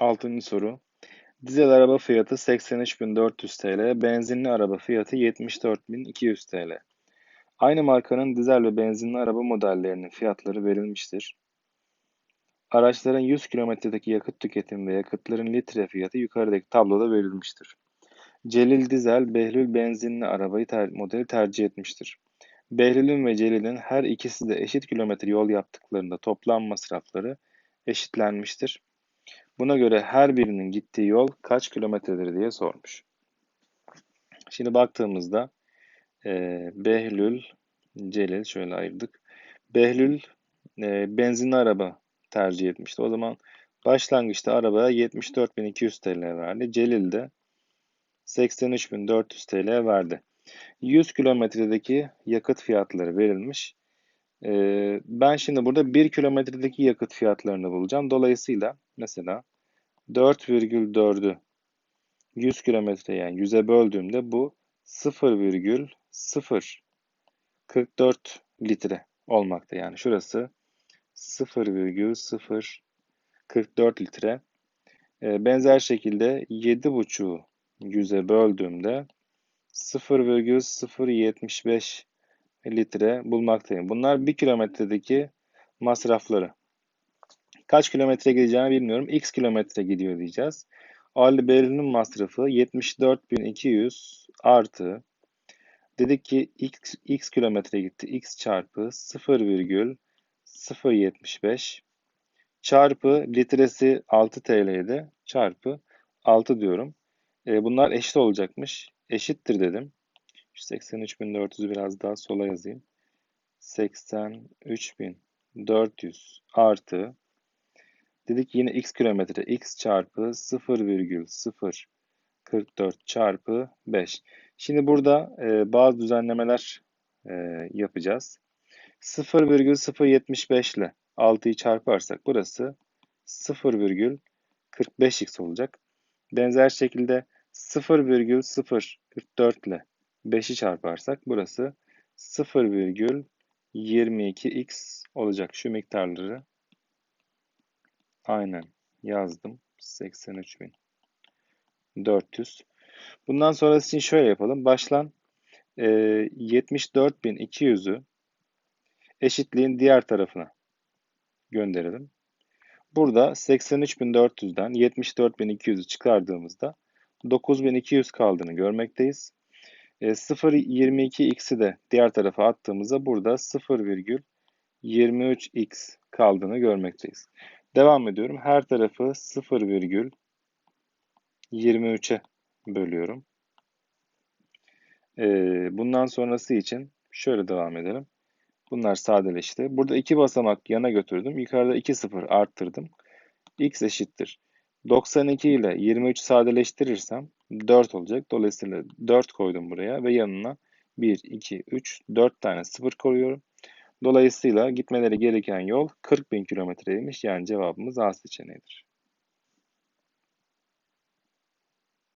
Altıncı soru. Dizel araba fiyatı 83.400 TL, benzinli araba fiyatı 74.200 TL. Aynı markanın dizel ve benzinli araba modellerinin fiyatları verilmiştir. Araçların 100 kilometredeki yakıt tüketimi ve yakıtların litre fiyatı yukarıdaki tabloda verilmiştir. Celil dizel, Behlül benzinli arabayı ter modeli tercih etmiştir. Behlül'ün ve Celil'in her ikisi de eşit kilometre yol yaptıklarında toplam masrafları eşitlenmiştir. Buna göre her birinin gittiği yol kaç kilometredir diye sormuş. Şimdi baktığımızda e, Behlül, Celil şöyle ayırdık. Behlül e, benzinli araba tercih etmişti. O zaman başlangıçta arabaya 74.200 TL verdi. Celil de 83.400 TL verdi. 100 kilometredeki yakıt fiyatları verilmiş. Ee, ben şimdi burada 1 kilometredeki yakıt fiyatlarını bulacağım. Dolayısıyla mesela 4,4'ü 100 kilometre yani 100'e böldüğümde bu 0,044 litre olmakta. Yani şurası 0,044 litre. Ee, benzer şekilde 7,5'u 100'e böldüğümde 0,075 litre bulmaktayım. Bunlar 1 kilometredeki masrafları. Kaç kilometre gideceğini bilmiyorum. X kilometre gidiyor diyeceğiz. Ali Berlin'in masrafı 74.200 artı dedik ki x, x kilometre gitti. x çarpı 0,075 çarpı litresi 6 TL'ydi. Çarpı 6 diyorum. E, bunlar eşit olacakmış. Eşittir dedim. 83.400'ü biraz daha sola yazayım. 83.400 artı dedik yine x kilometre x çarpı 0,044 çarpı 5. Şimdi burada e, bazı düzenlemeler e, yapacağız. 0,075 ile 6'yı çarparsak burası 0,45x olacak. Benzer şekilde 0,044 ile 5'i çarparsak burası 0,22x olacak. Şu miktarları aynen yazdım. 83.400. Bundan sonrası için şöyle yapalım. Başlan e, 74.200'ü eşitliğin diğer tarafına gönderelim. Burada 83.400'den 74.200'ü çıkardığımızda 9200 kaldığını görmekteyiz. E, 0.22x'i de diğer tarafa attığımızda burada 0,23x kaldığını görmekteyiz. Devam ediyorum. Her tarafı 0,23'e bölüyorum. E, bundan sonrası için şöyle devam edelim. Bunlar sadeleşti. Burada iki basamak yana götürdüm. Yukarıda 2 sıfır arttırdım. x eşittir. 92 ile 23 sadeleştirirsem 4 olacak. Dolayısıyla 4 koydum buraya ve yanına 1, 2, 3, 4 tane 0 koyuyorum. Dolayısıyla gitmeleri gereken yol 40 bin kilometreymiş. Yani cevabımız A seçeneğidir.